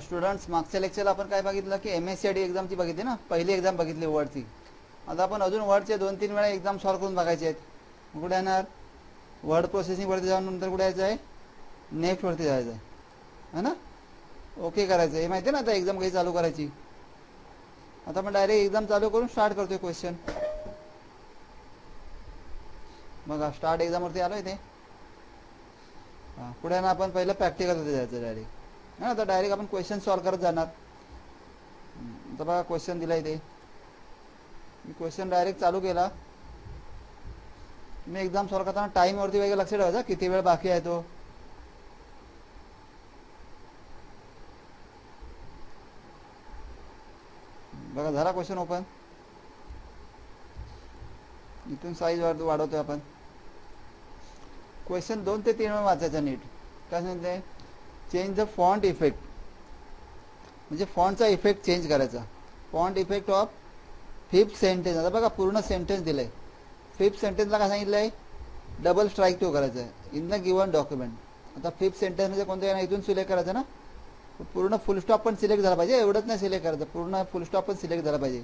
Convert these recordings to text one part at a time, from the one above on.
Students मागच्या लेक्चरला आपण काय बघितलं की M S C I D एक्झामची बघितली ना? पहिली एक्झाम बघितली वर्डची आता आपण अजून वर्डचे दोन तीन वेळा एक्झाम सॉल्व करून बघायचे आहेत. कुठे येणार? वर्ड प्रोसेसिंगवरती जाऊन नंतर कुठे यायचं आहे? नेक्स्टवरती जायचं आहे. है ना? ओके करायचं हे माहिती आहे ना आता एक्झाम कशी चालू करायची? आता आपण डायरेक्ट एक्झाम चालू करून स्टार्ट करतोय क्वेश्चन बघा स्टार्ट एक्झामवरती आलो आहे ते हां पुढे ना आपण पहिलं प्रॅक्टिकलवरती जायचं डायरेक्ट हां आता डायरेक्ट आपण क्वेश्चन सॉल्व करत जाणार. आता बघा क्वेश्चन दिला इथे मी क्वेश्चन डायरेक्ट चालू केला. मी एक्झाम सॉल्व करताना टाईमवरती वगैरे लक्ष ठेवायचा किती वेळ बाकी आहे तो. बघा झाला क्वेश्चन ओपन इथून साईज वाढवतोय आपण. क्वेश्चन दोन ते तीन वेळ वाचायचा नीट. काय सांगते चेंज द फॉन्ट इफेक्ट म्हणजे फॉन्टचा इफेक्ट चेंज करायचा. Font effect of fifth sentence आता बघा पूर्ण सेंटेन्स दिलंय. फिफ्थ सेंटेन्सला काय आहे डबल स्ट्राईक टू करायचं. आहे इन द गिवन डॉक्युमेंट आता फिफ्थ सेंटेन्स म्हणजे कोणतं? ना इथून सिलेक्ट करायचं ना? पूर्ण फुल स्टॉप पण सिलेक्ट झाला पाहिजे. एवढंच नाही सिलेक्ट करायचं. पूर्ण फुल स्टॉप पण सिलेक्ट झाला पाहिजे.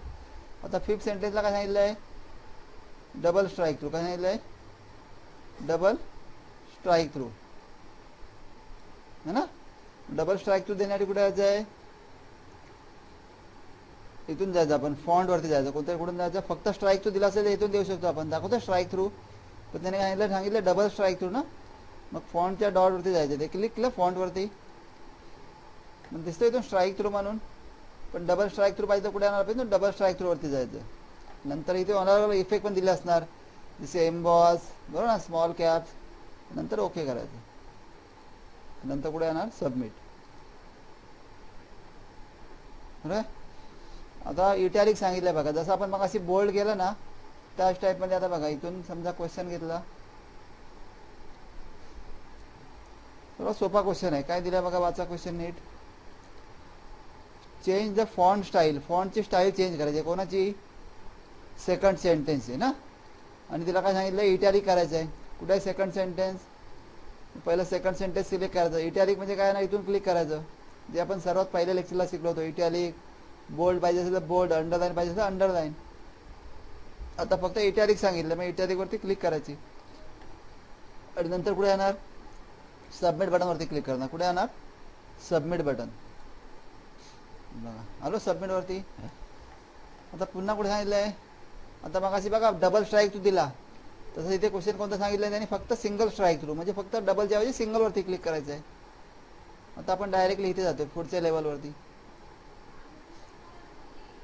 आता फिफ्थ सेंटेन्सला काय सांगितलं आहे डबल स्ट्राईक थ्रू काय सांगितलं आहे डबल स्ट्राईक थ्रू है ना? डबल स्ट्राईक थ्रू देण्यासाठी कुठे जायचं आहे? इथून जायचं आपण. फॉन्ट वरती जायचं. कोणत्या कुठून जायचं? फक्त स्ट्राईक थ्रू दिला असेल तर इथून देऊ शकतो आपण. दाखवतो स्ट्राईक थ्रू पण त्याने सांगितलं? सांगितलं डबल स्ट्राईक थ्रू ना? मग फॉन्टच्या डॉट वरती जायचं ते क्लिक केलं फॉन्ट वरती. मग दिसतं इथून स्ट्राईक थ्रू म्हणून. पण डबल स्ट्राईक थ्रू पाहिजे तर कुठे येणार? पाहिजे डबल स्ट्राईक थ्रू वरती जायचं नंतर इथे ऑनर इफेक्ट पण दिले असणार. जसे एम्बॉस बरोबर ना? स्मॉल कॅप्स नंतर ओके करायचं. नंतर कुठे येणार? सबमिट आता इटॅलिक सांगितलंय बघा. जसं आपण मग अशी बोल्ड केलं ना त्याच टाईपमध्ये आता बघा इथून समजा क्वेश्चन घेतला. थोडा सोपा क्वेश्चन आहे. काय दिला बघा वाचा क्वेश्चन नीट? चेंज द फॉन्ट स्टाईल फॉन्टची स्टाईल चेंज करायची. आहे. कोणाची? सेकंड सेंटेन्स आहे ना? आणि तिला काय सांगितलं इटॅलिक करायचं आहे कुठे सेकंड सेंटेन्स पहिलं सेकंड सेंटेन्स सिलेक्ट करायचं. इटॅलिक म्हणजे काय ना इथून क्लिक करायचं. जे आपण सर्वात पहिल्या लेक्चरला शिकलो होतो इटॅलिक बोल्ड पाहिजे असेल तर बोल्ड अंडरलाईन पाहिजे असेल तर अंडरलाईन आता फक्त इटॅलिक सांगितलं मग इटॅलिकवरती क्लिक करायची. आणि नंतर कुठे येणार सबमिट बटनवरती क्लिक करणार. कुठे येणार सबमिट बटन बघा. हॅलो सबमिटवरती आता पुन्हा कुठे सांगितलंय? आता मग अशी बघा डबल स्ट्राईक तू दिला. तसं इथे क्वेश्चन कोणतं सांगितलं त्यांनी? फक्त सिंगल स्ट्राईक थ्रू म्हणजे फक्त डबलच्या ऐवजी सिंगल वरती क्लिक करायचं आहे आता आपण डायरेक्टली इथे जातो पुढच्या लेवलवरती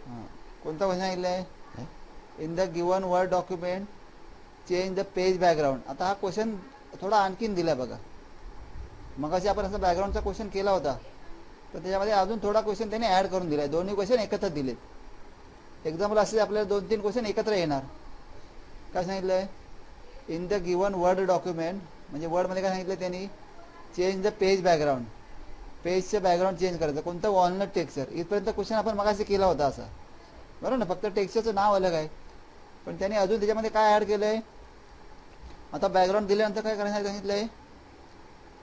हां. कोणता क्वेश्चन सांगितलंय? In the given word document change the page background आता हा क्वेश्चन थोडा आणखीन दिलाय बघा. मग अशी आपण असा बॅकग्राऊंडचा क्वेश्चन केला होता. तर त्याच्यामध्ये अजून थोडा क्वेश्चन त्याने ऍड करून दिलाय. दोन्ही क्वेश्चन एकत्र दिलेत. एक्झाम्पल असे आपल्याला दोन तीन क्वेश्चन एकत्र येणार. काय सांगितलंय? In the given word document म्हणजे वर्डमध्ये काय सांगितलं त्यांनी? चेंज द पेज बॅकग्राऊंड पेजचं बॅकग्राऊंड चेंज करायचं. कोणतं वॉलनट टेक्स्चर इथपर्यंत क्वेश्चन आपण मगाशी केला होता असा. बरोबर ना? फक्त टेक्स्चरचं नाव अलग आहे. पण त्याने अजून त्याच्यामध्ये काय ॲड केलं आहे आता बॅकग्राऊंड दिल्यानंतर काय करायचं आहे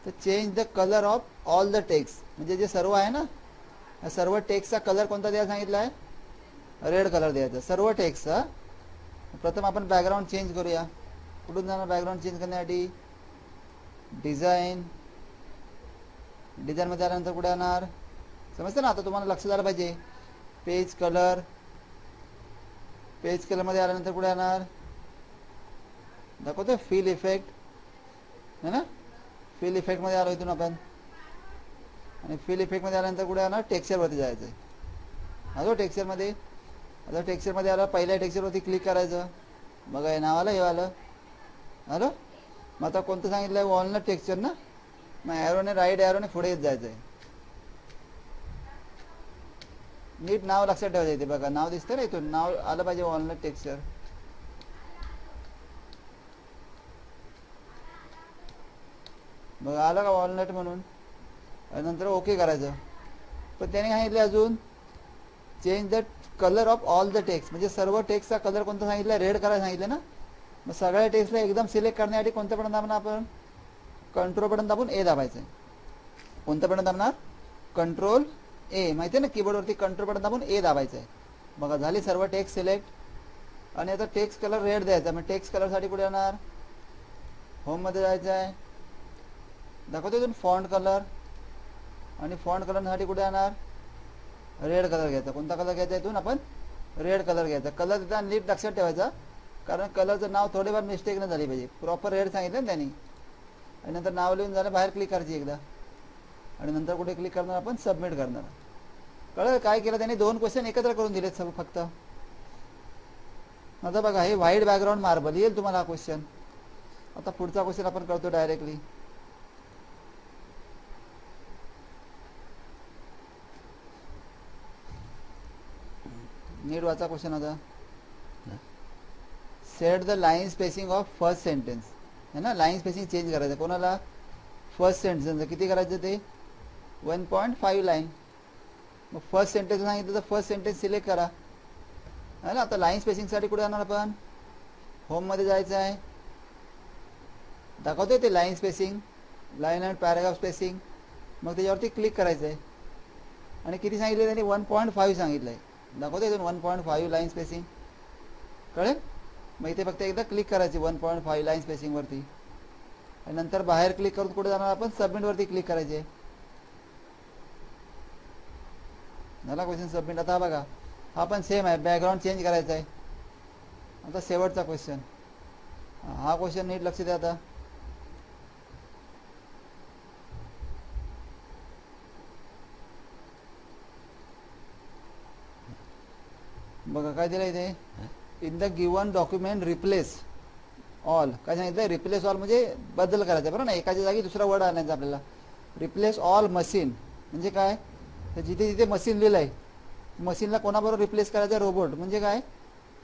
तर change the colour of all the text म्हणजे जे सर्व आहे ना? सर्व टेक्सचा कलर कोणता द्यायला सांगितला आहे रेड कलर द्यायचा. सर्व टेक्सचा प्रथम आपण बॅकग्राऊंड चेंज करूया. कुठून जाणार बॅकग्राऊंड चेंज करण्यासाठी? डिझाईन डिझाईनमध्ये आल्यानंतर कुठे येणार समजतं ना? आता तुम्हाला लक्ष द्यायला पाहिजे. पेज कलर पेज कलरमध्ये आल्यानंतर कुठे येणार दाखवतो फील इफेक्ट है ना? फील इफेक्टमध्ये आलो इथून आपण. आणि फील इफेक्टमध्ये आल्यानंतर कुठे येणार टेक्स्चरवरती जायचं आहे आलो टेक्स्चरमध्ये आता टेक्स्चरमध्ये आलं पहिल्या टेक्स्चरवरती क्लिक करायचं. बघा हे नाव आलं हे आलं. आलं मग आता कोणतं सांगितलं आहे वॉलनट टेक्स्चर ना? मग ॲरोने राईट ॲरोने पुढे येत जायचं आहे नीट नाव लक्षात ठेवायचं इथे बघा. नाव दिसतं ना इथून? नाव आलं पाहिजे वॉलनट टेक्स्चर बघा आलं का वॉलनट म्हणून? नंतर ओके करायचं. पण त्याने सांगितले अजून change the colour of all the text म्हणजे सर्व टेक्स्टचा कलर कोणता सांगितलं? रेड करायला सांगितलं ना? मग सगळ्या टेक्स्टला एकदम सिलेक्ट करण्यासाठी कोणतं बटन दाबणार आपण? कंट्रोल बटन दाबून ए दाबायचं आहे कोणतं बटन दाबणार? कंट्रोल ए माहिती आहे ना कीबोर्डवरती कंट्रोल बटन दाबून ए दाबायचं आहे बघा झाली सर्व टेक्स्ट सिलेक्ट आणि आता टेक्स्ट कलर रेड द्यायचा मग टेक्स्ट कलरसाठी कुठे येणार? होममध्ये जायचं आहे दाखवतो इथून फॉन्ट कलर आणि फॉन्ट कलरसाठी कुठे येणार? रेड कलर घ्यायचा. कोणता कलर घ्यायचा इथून? आपण रेड कलर घ्यायचा. कलर तिथं नीट लक्षात ठेवायचा. कारण कलरचं नाव थोडेफार मिस्टेक नाही झाली पाहिजे. प्रॉपर रेड सांगितलं ना त्यांनी. आणि नंतर नाव लिहून झालं बाहेर क्लिक करायची एकदा. आणि नंतर कुठे क्लिक करणार आपण? सबमिट करणार. कळलं? काय केलं? त्यांनी दोन क्वेश्चन एकत्र करून दिलेत सब फक्त. आता बघा हे व्हाईट बॅकग्राऊंड मार्बल येईल तुम्हाला हा क्वेश्चन आता पुढचा क्वेश्चन आपण करतो डायरेक्टली नीट वाचा क्वेश्चन आता. Set the line spacing of first sentence है ना? लाईन स्पेसिंग चेंज करायचं. कोणाला? फर्स्ट सेंटेन्स किती करायचं ते? वन पॉईंट फाईव्ह लाईन मग फर्स्ट सेंटेन्स सांगितलं तर फर्स्ट सेंटेन्स सिलेक्ट करा. है ना? आता लाईन स्पेसिंगसाठी कुठे जाणार आपण? होममध्ये जायचं आहे. दाखवतोय ते line spacing line and paragraph spacing मग त्याच्यावरती क्लिक करायचं आहे. आणि किती सांगितलं त्यांनी? वन पॉईंट फाईव्ह सांगितलं आहे दाखवतोय one point five line spacing कळेल? मग इथे फक्त एकदा क्लिक करायची वन पॉईंट फाईव्ह लाईन स्पेसिंगवरती आणि नंतर बाहेर क्लिक करून कुठे जाणार आपण? सबमिटवरती क्लिक करायचे. झाला क्वेश्चन सबमिट आता बघा. हा पण सेम आहे. बॅकग्राऊंड चेंज करायचा आहे. आता शेवटचा क्वेश्चन हा क्वेश्चन नीट लक्ष द्या आता. बघा काय दिलं इथे? In the given document replace all काय सांगितलं रिप्लेस ऑल म्हणजे बदल करायचा बरोबर ना? एकाच्या जागी दुसरा वर्ड आणायचा आपल्याला. रिप्लेस ऑल मशीन म्हणजे काय? तर जिथे जिथे मशीन लिहिलं आहे मशीनला कोणाबरोबर रिप्लेस करायचं? रोबोट म्हणजे काय?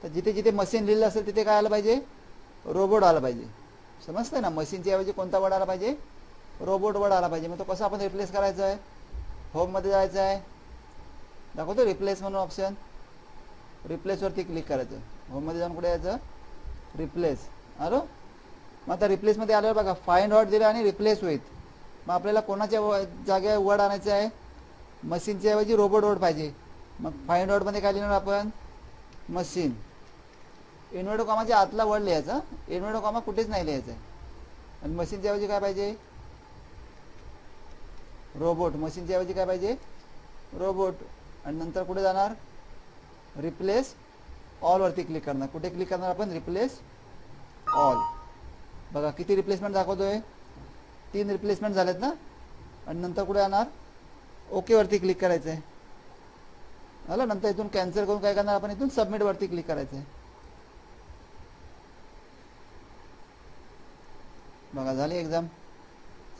तर जिथे जिथे मशीन लिहिलं असेल तिथे काय आलं पाहिजे? रोबोट आला पाहिजे. समजतंय ना? मशीनच्या ऐवजी कोणता वर्ड आला पाहिजे? रोबोट वर्ड आला पाहिजे. मग तो कसा आपण रिप्लेस करायचा आहे? होममध्ये जायचं आहे. दाखवतो रिप्लेस म्हणून ऑप्शन रिप्लेसवरती क्लिक करायचं. होममध्ये जाऊन कुठे यायचं? रिप्लेस आलो? मग आता रिप्लेसमध्ये आल्यावर बघा फाईंड आउट दिलं आणि रिप्लेस होईल मग आपल्याला कोणाच्या व- जागे वर्ड आणायचं आहे? मशीनच्या ऐवजी रोबोट वर्ड पाहिजे. मग फाईंड आउटमध्ये काय लिहिणार आपण? मशीन इन्व्हर्टो कॉमाच्या आतला वर्ड लिहायचा इन्व्हर्टो कॉमा कुठेच नाही लिहायचं आहे. आणि मशीनच्या ऐवजी काय पाहिजे? रोबोट मशीनच्या ऐवजी काय पाहिजे? रोबोट आणि नंतर कुठे जाणार? रिप्लेस ऑल वरती क्लिक करणार. कुठे क्लिक करणार आपण? रिप्लेस ऑल बघा किती रिप्लेसमेंट दाखवतोय? तीन रिप्लेसमेंट झालेत ना? आणि नंतर कुठे येणार ओके वरती क्लिक करायचं आहे झालं? नंतर इथून कॅन्सल करून काय करणार आपण? इथून सबमिट वरती क्लिक करायचं आहे बघा झाली एक्झाम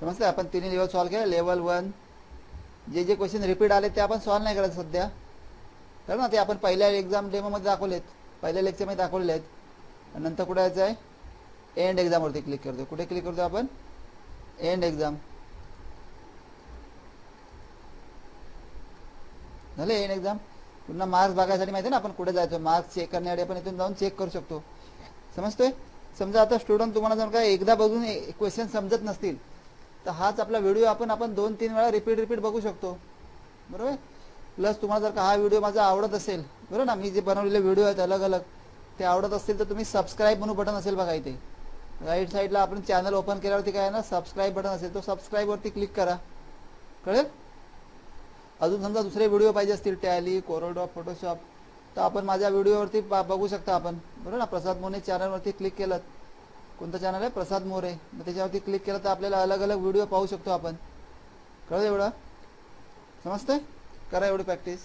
समजते आपण तिन्ही लेवल सॉल्व केलं. लेवल वन जे जे क्वेश्चन रिपीट आले ते आपण सॉल्व नाही करायचं सध्या. ना ते आपण पहिल्या एक्झाम डेमोमध्ये दाखवलेत. पहिल्या लेक्चरमध्ये दाखवलेले आहेत नंतर कुठे यायचं आहे? एंड एक्झामवरती क्लिक करतो कुठे क्लिक करतो आपण? एंड एक्झाम झाले एंड एक्झाम पुन्हा मार्क्स बघायसाठी माहिती ना आपण कुठे जायचो? मार्क्स चेक करण्यासाठी आपण इथून जाऊन चेक करू शकतो. समजतोय? समजा आता स्टुडंट तुम्हाला जर का एकदा बघून क्वेश्चन समजत नसतील तर हाच आपला व्हिडिओ आपण आपण दोन तीन वेळा रिपीट रिपीट बघू शकतो. बरोबर? प्लस तुम्हाला जर का हा व्हिडिओ माझा आवडत असेल बरोबर ना मी जे बनवलेले व्हिडिओ आहेत अलग अलग ते आवडत असतील तर तुम्ही सबस्क्राईब म्हणून बटन असेल बघा इथे. राईट साईडला आपण चॅनल ओपन केल्यावरती काय आहे ना सबस्क्राईब बटन असेल तो सबस्क्राईबवरती क्लिक करा. कळेल? अजून समजा दुसरे व्हिडिओ पाहिजे असतील टॅली कोरोडॉप फोटोशॉप तर आपण माझ्या व्हिडिओवरती बघू शकता आपण. बरोबर ना प्रसाद मोरे चॅनलवरती क्लिक केलं. कोणतं चॅनल आहे? प्रसाद मोरे. मग त्याच्यावरती क्लिक केलं तर आपल्याला अलग अलग व्हिडिओ पाहू शकतो आपण. कळलं एवढं? समजतंय? करा एवढी प्रॅक्टिस